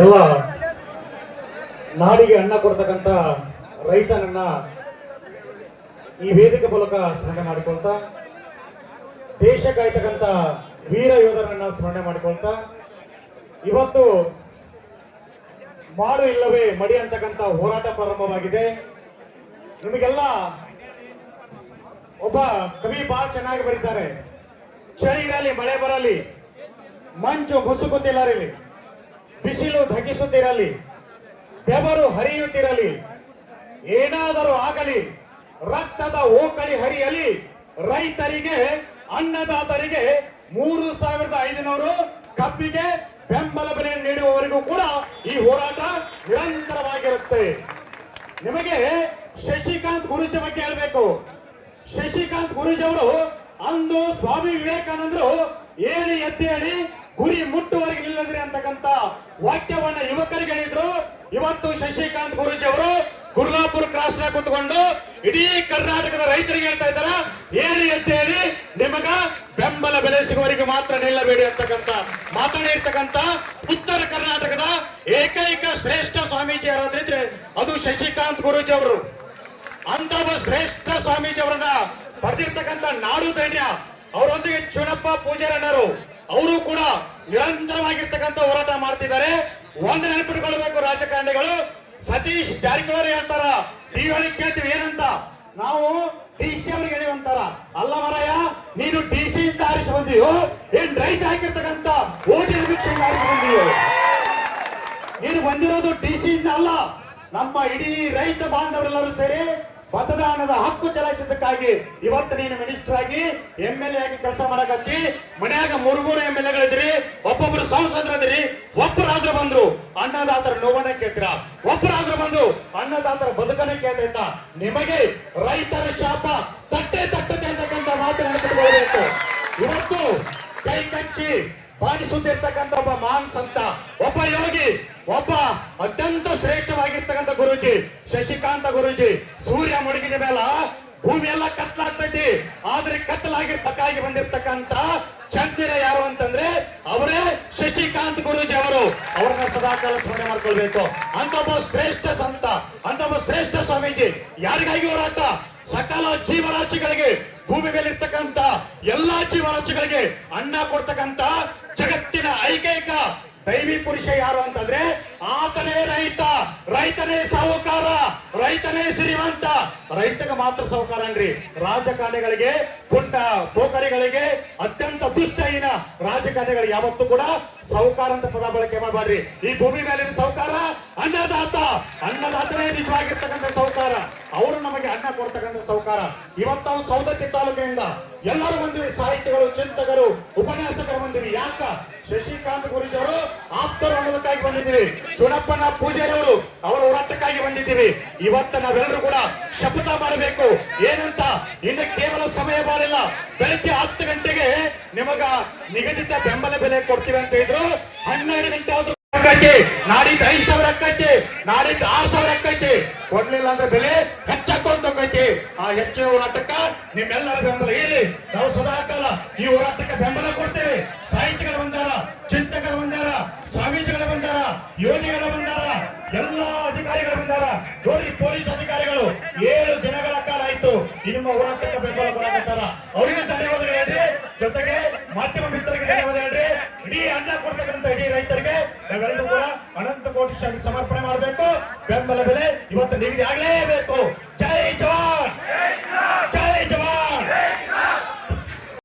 ಎಲ್ಲ ನಾಡಿಗೆ ಅನ್ನ ಕೊಡ್ತಕ್ಕಂಥ ರೈತನನ್ನ ಈ ವೇದಿಕೆ ಮೂಲಕ ಸ್ಮರಣೆ ಮಾಡಿಕೊಳ್ತಾ, ದೇಶ ಕಾಯ್ತಕ್ಕಂಥ ವೀರ ಯೋಧರನ್ನ ಸ್ಮರಣೆ ಮಾಡಿಕೊಳ್ತಾ, ಇವತ್ತು ಮಾಡು ಇಲ್ಲವೇ ಮಡಿ ಅಂತಕ್ಕಂಥ ಹೋರಾಟ ಪ್ರಾರಂಭವಾಗಿದೆ. ನಿಮಗೆಲ್ಲ ಒಬ್ಬ ಕವಿ ಬಹಳ ಚೆನ್ನಾಗಿ ಬರೀತಾರೆ. ಚಳಿ ಇರಲಿ, ಮಳೆ ಬರಲಿ ಮಂಚು ಮುಸುಕುತ್ತಿರಲಿ ಬಿಸಿಲು ಧಗಿಸುತ್ತಿರಲಿ, ಬೆವರು ಹರಿಯುತ್ತಿರಲಿ, ಏನಾದರೂ ಆಗಲಿ, ರಕ್ತದ ಓಕಳಿ ಹರಿಯಲಿ, ರೈತರಿಗೆ, ಅನ್ನದಾತರಿಗೆ ಮೂರು ಸಾವಿರದ ಐದುನೂರು ಕಬ್ಬಿಗೆ ಬೆಂಬಲ ಬೆಲೆ ನೀಡುವವರೆಗೂ ಕೂಡ ಈ ಹೋರಾಟ ನಿರಂತರವಾಗಿರುತ್ತೆ. ನಿಮಗೆ ಶಶಿಕಾಂತ್ ಗುರೂಜಿ ಬಗ್ಗೆ ಹೇಳಬೇಕು. ಶಶಿಕಾಂತ್ ಗುರೂಜಿ ಅವರು ಅಂದು ಸ್ವಾಮಿ ವಿವೇಕಾನಂದರು ಏಳಿ ಎದ್ದೇಳಿ ಗುರಿ ಮುಟ್ಟುವರೆಗೆ ನಿಲ್ಲದ್ರಿ ಅಂತಕ್ಕಂತ ವಾಕ್ಯವನ್ನ ಯುವಕರಿಗೆ ಹೇಳಿದ್ರು. ಇವತ್ತು ಶಶಿಕಾಂತ್ ಗುರೂಜಿ ಅವರು ಗುರ್ಲಾಪುರ ಕ್ರಾಸ್ನ ಕುತ್ಕೊಂಡು ಇಡೀ ಕರ್ನಾಟಕದ ರೈತರಿಗೆ ಹೇಳ್ತಾ ಇದ್ದಾರ? ಅಂತ ಹೇಳಿ ನಿಮಗ ಬೆಂಬಲ ಬೆಲೆ ಸಿಗುವವರಿಗೆ ಮಾತ್ರ ನಿಲ್ಲಬೇಡಿ ಅಂತಕ್ಕಂತ ಮಾತಾಡಿರ್ತಕ್ಕಂತ ಉತ್ತರ ಕರ್ನಾಟಕದ ಏಕೈಕ ಶ್ರೇಷ್ಠ ಸ್ವಾಮೀಜಿ ಯಾರಾದ್ರಿದ್ರೆ ಅದು ಶಶಿಕಾಂತ್ ಗುರೂಜಿ ಅವರು. ಅಂತ ಶ್ರೇಷ್ಠ ಸ್ವಾಮೀಜಿ ಅವರನ್ನ ಬರ್ದಿರ್ತಕ್ಕಂತ ನಾಡು ಧೈರ್ಯ ಅವರೊಂದಿಗೆ ಚುನಪ್ಪ ಪೂಜಾರಣ್ಣರು. ಅವರು ಕೂಡ ನಿರಂತರವಾಗಿರ್ತಕ್ಕಂಥ ಹೋರಾಟ ಮಾಡ್ತಿದ್ದಾರೆ. ಒಂದು ನೆನಪಿಟ್ಕೊಳ್ಬೇಕು ರಾಜಕಾರಣಿಗಳು. ಸತೀಶ್ ಜಾರಕಿಹೊಳಿ ಅಂತಾರ. ಟಿವಿ ಕೇಳ್ತೀವಿ ಏನಂತ? ನಾವು ಡಿ ಸಿ ಅವ್ರಿಗೆ ಹೇಳಿವಂತಾರ ಅಲ್ಲ ಮರಯ್ಯ ನೀನು ಡಿ ಸಿ ಇಂದ ಆರಿಸಿ ಬಂದೀಯೋ, ಏನ್ ರೈತ ಹಾಕಿರ್ತಕ್ಕಂಥ ಓಟಿನ ಭಿಕ್ಷೆಯಿಂದ ಆರಿಸಿ ಬಂದೀಯೋ? ನೀನು ಬಂದಿರೋದು ಡಿ ಸಿ ಇಂದ ಅಲ್ಲ. ನಮ್ಮ ಇಡೀ ರೈತ ಬಾಂಧವರೆಲ್ಲರೂ ಸೇರಿ ಮತದಾನದ ಹಕ್ಕು ಚಲಾಯಿಸಿದ್ದಕ್ಕಾಗಿ ಇವತ್ತು ನೀನು ಮಿನಿಸ್ಟರ್ ಆಗಿ ಎಂ ಎಲ್ ಎ ಆಗಿ ಕೆಲಸ ಮಾಡಕತ್ತಿ. ಮನ್ಯಾಗ ಮೂರು ಮೂರು ಎಂ ಎಲ್ ಎಗಳಿದ್ರಿ ಒಬ್ಬೊಬ್ರು ಸಂಸದರದಿರಿ ಒಬ್ಬರಾದ್ರೂ ಬಂದ್ರು, ಅನ್ನದಾತರ ನೋವನ್ನ ಕೇಳ್ತೀರ? ಒಬ್ಬರಾದ್ರೂ ಬಂದು ಅನ್ನದಾತರ ಬದುಕನ್ನ ಕೇಳ್ತಿದ್ದ ನಿಮಗೆ ರೈತರ ಶಾಪ ತಟ್ಟೆ ತಟ್ಟದೆ ಅಂತಕ್ಕಂಥ ಮಾತು ನೆನಪಿಟ್ಕೊಳ್ಬೇಕು. ಇವತ್ತು ಕೈ ಕಚ್ಚಿ ಬಾಧಿಸುತ್ತಿರ್ತಕ್ಕಂಥ ಒಬ್ಬ ಮಾನ್ ಸಂತ, ಒಬ್ಬ ಯೋಗಿ, ಒಬ್ಬ ಅತ್ಯಂತ ಶ್ರೇಷ್ಠವಾಗಿರ್ತಕ್ಕಂಥ ಗುರುಜಿ, ಶಶಿಕಾಂತ ಗುರುಜಿ. ಸೂರ್ಯ ಮುಳುಗಿದ ಮೇಲ ಭೂಮಿ ಎಲ್ಲ ಕತ್ಲಾಗ್ತೈತಿ ಆದ್ರೆ ಕತ್ತಲಾಗಿರ್ತಕ್ಕಾಗಿ ಬಂದಿರ್ತಕ್ಕಂಥ ಚಂದಿರ ಯಾರು ಅಂತಂದ್ರೆ, ಅವರೇ ಶಶಿಕಾಂತ್ ಗುರುಜಿ ಅವರು ಅವ್ರನ್ನ ಸದಾಕಾಲ ಸ್ಮರಣೆ ಮಾಡ್ಕೊಳ್ಬೇಕು. ಅಂತ ಶ್ರೇಷ್ಠ ಸಂತ ಅಂತ ಶ್ರೇಷ್ಠ ಸ್ವಾಮೀಜಿ ಯಾರಿಗಾಗಿ ಹೋರಾಟ? ಸಕಲ ಜೀವರಾಶಿಗಳಿಗೆ ಭೂಮಿ ಮೇಲೆ ಇರ್ತಕ್ಕಂತ ಎಲ್ಲಾ ಜೀವರಾಶಿಗಳಿಗೆ ಅನ್ನ ಕೊಡ್ತಕ್ಕಂತ ಜಗತ್ತಿನ ಐಕೈಕ ದೈವಿ ಪುರುಷ ಯಾರು ಅಂತಂದ್ರೆ ಆತನೇ ರೈತ, ರೈತನೇ ಸಾಹುಕಾರ, ರೈತನೇ ಶ್ರೀಮಂತ. ರೈತಗೆ ಮಾತ್ರ ಸಾಹುಕಾರ ಅನ್ರಿ ರಾಜಕಾರಣಿಗಳಿಗೆ, ಪುಟ್ಟ ಪೋಕರಿಗಳಿಗೆ ಅತ್ಯಂತ ದುಷ್ಟಹೀನ ರಾಜಕಾರಣಿಗಳು ಯಾವತ್ತೂ ಕೂಡ ಸಾಹುಕಾರ ಅಂತ ಪದ ಬಳಕೆ ಮಾಡಬಾರ್ರಿ ಈ ಭೂಮಿ ಮೇಲಿನ ಸಾಹುಕಾರ ಅನ್ನದಾತ. ಅನ್ನದಾತನೇ ನಿಜವಾಗಿರ್ತಕ್ಕಂಥ ಸಾಹುಕಾರ. ಅವರು ನಮಗೆ ಅನ್ನ ಕೊಡ್ತಕ್ಕಂಥ ಸಾಹುಕಾರ. ಇವತ್ತು ಸೌದತ್ತಿ ತಾಲೂಕಿನಿಂದ ಎಲ್ಲರೂ ಬಂದಿವಿ, ಸಾಹಿತ್ಯಗಳು, ಚಿಂತಕರು, ಉಪನ್ಯಾಸಕರು ಬಂದಿವಿ. ಯಾಕ? ಶಶಿಕಾಂತ್ ಗುರುಜಿ ಅವರು ಆಪ್ತರು ಅನ್ನೋದಕ್ಕಾಗಿ ಬಂದಿದ್ದೀವಿ. ಚುನಪ್ಪನ ಪೂಜಾರಿ ಅವರು ಅವರ ಹೋರಾಟಕ್ಕಾಗಿ ಬಂದಿದ್ದೀವಿ. ಇವತ್ತ ನಾವೆಲ್ಲರೂ ಕೂಡ ಶಪಥ ಮಾಡಬೇಕು. ಏನಂತ? ಇನ್ನು ಕೇವಲ ಸಮಯ ಬಾಳಿಲ್ಲ ಬೆಳಗ್ಗೆ ಹತ್ತು ಗಂಟೆಗೆ ನಿಮಗ ನಿಗದಿತ ಬೆಂಬಲ ಬೆಲೆ ಕೊಡ್ತೀವಿ ಅಂತ ಇದ್ರು ಹನ್ನೆರಡು ಗಂಟೆ ಆದ್ರೂ ನಾಡಿದ್ದು ಐದು ಸಾವಿರ ಅಕ್ಕೈತಿ ನಾಡಿದ್ದು ಆರು ಸಾವಿರ ಅಕ್ಕೈತಿ ಕೊಡ್ಲಿಲ್ಲ ಅಂದ್ರೆ ಬೆಲೆ ಹೆಚ್ಚಾಕೊಂತ ಹೋಗೈತಿ ಆ ಹೆಚ್ಚು ಹೋರಾಟಕ್ಕ ನಿಮ್ಮೆಲ್ಲರ ಬೆಂಬಲ ಇರಲಿ ನಾವು ಸದಾಕಾಲ ಈ ಹೋರಾಟಕ್ಕೆ ಬೆಂಬಲ ಕೊಡ್ತೇವೆ. ಸಾಹಿತ್ಯಗಳು ಬಂದಾರ ಚಿಂತಕರು ಬಂದಾರ ಸ್ವಾಮೀಜಿಗಳು ಬಂದಾರ ಯೋಗಿಗಳು ಬಂದಾರ ಎಲ್ಲಾ ಅಧಿಕಾರಿಗಳು ಬಂದಾರ ನೋಡಿ ಪೊಲೀಸ್ ಅಧಿಕಾರಿಗಳು, ಏಳು ದಿನಗಳ ಕಾಲ ಆಯ್ತು. ನಿಮ್ಮ ಹೋರಾಟಕ್ಕೆ ಬೆಂಬಲ ಕೊಡಕತ್ತಾರ ಅವರಿಗೆ ಧನ್ಯವಾದಗಳು ಹೇಳ್ರಿ. ಜೊತೆಗೆ ಮಾಧ್ಯಮ ಮಿತ್ರರಿಗೆ ಧನ್ಯವಾದ ಹೇಳ್ರಿ. ಇಡೀ ಅನ್ನ ಕೊಡ್ತಕ್ಕಂಥ ಇಡೀ ರೈತರಿಗೆ, ನಾವೆಲ್ಲರೂ ಕೂಡ ಅನಂತ ಕೋಟಿ ಸಮರ್ಪಣೆ ಮಾಡಬೇಕು. ಬೆಂಬಲ ಬೆಲೆ ಇವತ್ತು ನಿಗದಿ ಆಗಲೇಬೇಕು. ಜೈ ಜವಾನ್!